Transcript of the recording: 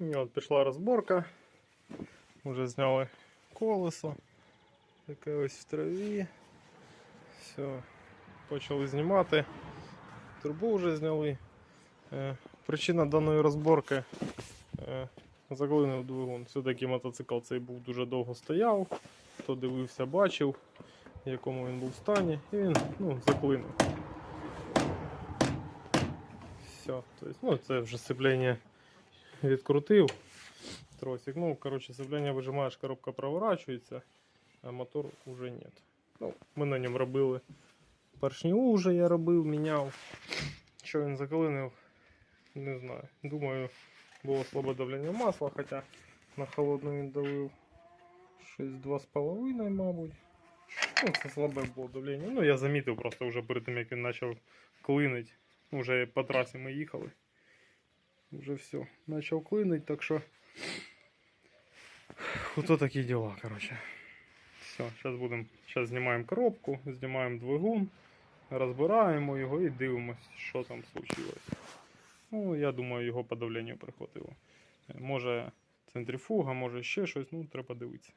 І от пішла розборка. Уже зняли колесо. Таке ось в траві. Все. Почали знімати. Трубу вже зняли. Е, причина даної розборки е, заглинув двигун. Все-таки мотоцикл цей був дуже довго стояв. Хто дивився, бачив, в якому він був стані, і він ну, заклинув. Все. Тобто, ну, це вже сцеплення відкрутив. Тросик. Ну, коротше, сцеплення вижимаєш, коробка проворачується, а мотор уже нет. Ну, ми на ньому робили. Поршню вже я робив, міняв. Що він заклинив, не знаю. Думаю, було слабе давлення масла, хоча на холодну він давив щось 2,5, мабуть. Ну, це слабе було давлення. Ну, я замітив просто вже перед тим, як він почав клинити. Уже по трасі ми їхали. Уже все. Почав клинити, так що. Ото такі діла, коротше. Все, зараз будемо. Зараз знімаємо коробку, знімаємо двигун, розбираємо його і дивимося, що там случилось. Ну, я думаю, його по давленню прихватило. Е, Може центрифуга, може ще щось, ну треба дивитися.